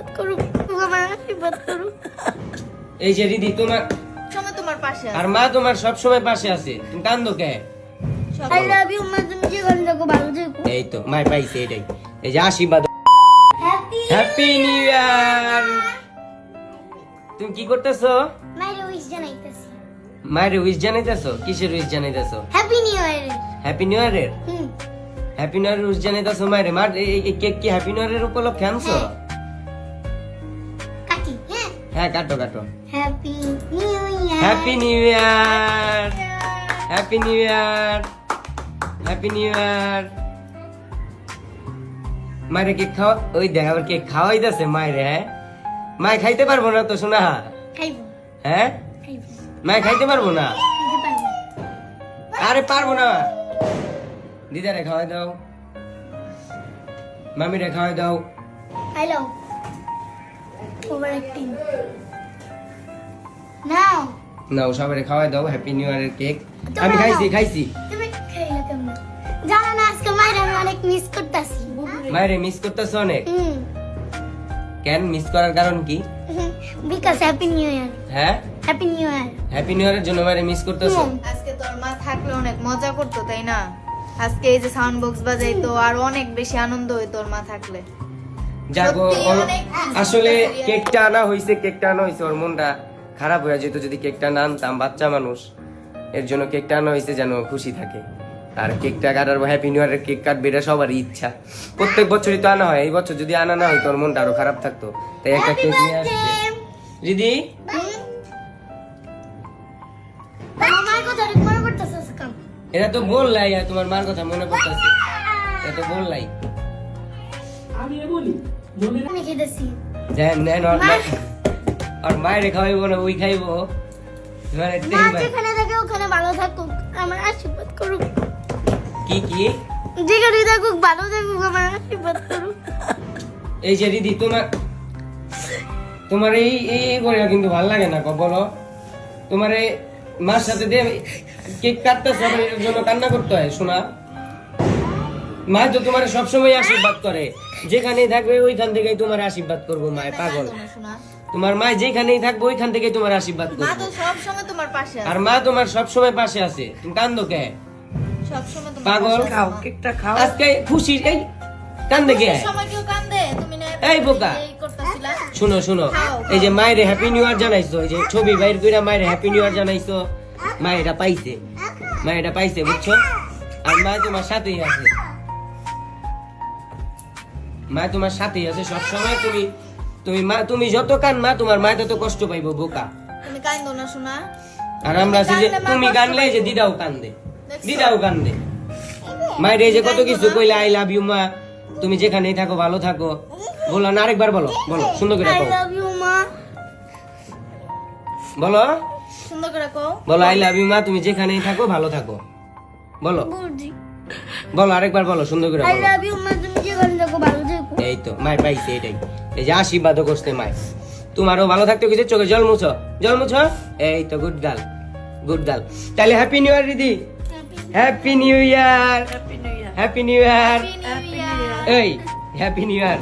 আশীর্বাদ করুক আমার আশীর্বাদ করুক এই যে রিদি তোমার সময় তোমার পাশে আর মা তোমার সব সময় পাশে আছে। তুমি কান্দো কে? আই লাভ ইউ মা তুমি থাকো ভালো থেকো। এই তো মাই পাইছে এটাই। এই যে আশীর্বাদ। হ্যাপি নিউ ইয়ার তুমি কি করতেছো? মাইরে উইশ জানাইতেছি। মায়ের উইশ জানাইতেছো? কিসের wish জানাইতেছো? Happy new year happy new ইয়ারের হ্যাপি নিউ উইশ জানাইতেছো মায়ের? মার এই কেক কি হ্যাপি নিউ ইয়ারের উপলক্ষে আনছো? হ্যাঁ। হ্যাঁ কাটো কাটো। Happy new year happy new year happy new year happy new year মায়ের কেক খাওয়া ওই দেখ আবার কেক খাওয়াইতেছে মায়ের হ্যাঁ? মায় খাইতে পারব না তো শোনা হ্যাঁ? মায় খাইতে পারব না? আরে পারব না। দিদারে খাওয়াই দাও। মামিরে খাওয়াই দাও। হ্যালো ওভার অ্যাক্টিং নাও। নাও সবারে খাওয়াই দাও হ্যাপি নিউ ইয়ারের কেক আমি খাইছি। খাইছি। তুমি খাইলে কেমন? জানো না আজকে মায়ের আমি অনেক মিস করতেছি। মায়েরে মিস করতেছ অনেক? হুম। কেন মিস করার কারণ কি? বিকাশ হ্যাপি নিউ ইয়ার হ্যাঁ? Happy new year happy new ইয়ারের জন্য মায়েরে মিস করতেছো। আজকে তোর মা থাকলে অনেক মজা করতো তাই না? আজকে এই যে সাউন্ড বক্স বাজাইতো আর অনেক বেশি আনন্দ হইতো তোর মা থাকলে। অনেক আসলে কেকটা আনা হয়েছে কেকটা আনা হয়েছে ওর মনটা খারাপ হয়ে যেত যদি কেকটা না আনতাম বাচ্চা মানুষ এর জন্য কেকটা আনা হয়েছে যেন খুশি থাকে। আর কেকটা কাটার হ্যাপি নিউ ইয়ারের কেক কাটবে এটা সবারই ইচ্ছা। প্রত্যেক বছরই তো আনা হয় এই বছর যদি আনা না হয় তোর মনটা আরও খারাপ থাকতো। তাই একটা কেক নিয়ে আসছে। দিদি এটা তো বললাই আর তোমার মার কথা মনে পড়তেছে। এটা তো বললাই। আমি খেতেছি। দেন দেন ওর মা- মায়ের খাওয়াইবো না ওই খাইবো। মা যেখানে থাকে ওখানে ভালো থাকুক আমার আশীর্বাদ করুক। কি কি? যেখানে থাকুক ভালো থাকুক আমার আশীর্বাদ করুক। এই যে দিদি তোমার তোমার এই এই করে কিন্তু ভালো লাগে না বলো। তোমার এই মার সাথে দিয়ে কেক কাটতে জন্য কান্না করতে হয় শোনা। মা তো তোমার সবসময় আশীর্বাদ করে। যেখানেই থাকবে ওইখান থেকেই তোমার আশীর্বাদ করব মায় পাগল। তোমার মা যেখানেই থাকবে ওইখান থেকে তোমার আশীর্বাদ মা তো সব তোমার পাশে আর মা তোমার সবসময় পাশে আছে। তুমি কান্দো কে? সব তোমার পাগল। খাও কেকটা খাও। আজকে খুশি এই কান্দে কে? এই সময় কেউ কান্দে তুমি না এই বোকা। এই করতেছিলা। শুনো শুনো। এই যে মায়ের হ্যাপি নিউ ইয়ার জানাইছো এই যে ছবি বাইর কইরা মায়ের হ্যাপি নিউ ইয়ার জানাইছো মা এটা পাইছে। মা এটা পাইছে বুঝছ? আর মা তোমার সাথেই আছে। মা তোমার সাথেই আছে সব সময় তুমি তুমি মা তুমি যত কান মা তোমার মা তত কষ্ট পাইবো বোকা। তুমি কান্দো না শোনা আর আমরা আছি যে তুমি কানলে যে দিদাও কান্দে দিদাও কান্দে। মায়ের এই যে কত কিছু কইলে আই লাভ ইউ মা তুমি যেখানেই থাকো ভালো থাকো। বলো না আরেকবার বলো বলো সুন্দর করে আই কও। লাভ ইউ মা। বলো। সুন্দর করে কও। বলো আই লাভ ইউ মা তুমি যেখানেই থাকো ভালো থাকো। বলো। বুঝি বলো আরেকবার বলো সুন্দর করে আই লাভ ইউ মা তুমি দেখো ভালো থেকো। এই তো মাই পাইছে এটাই। এই যে আশীর্বাদ করছে মাই তোমারও ভালো থাকতে কিছু চোখে জল মুছো। জল মুছো? এই তো গুড গার্ল গুড গার্ল তাহলে হ্যাপি নিউ ইয়ার দিদি। Happy new year happy new year. এই হ্যাপি নিউ ইয়ার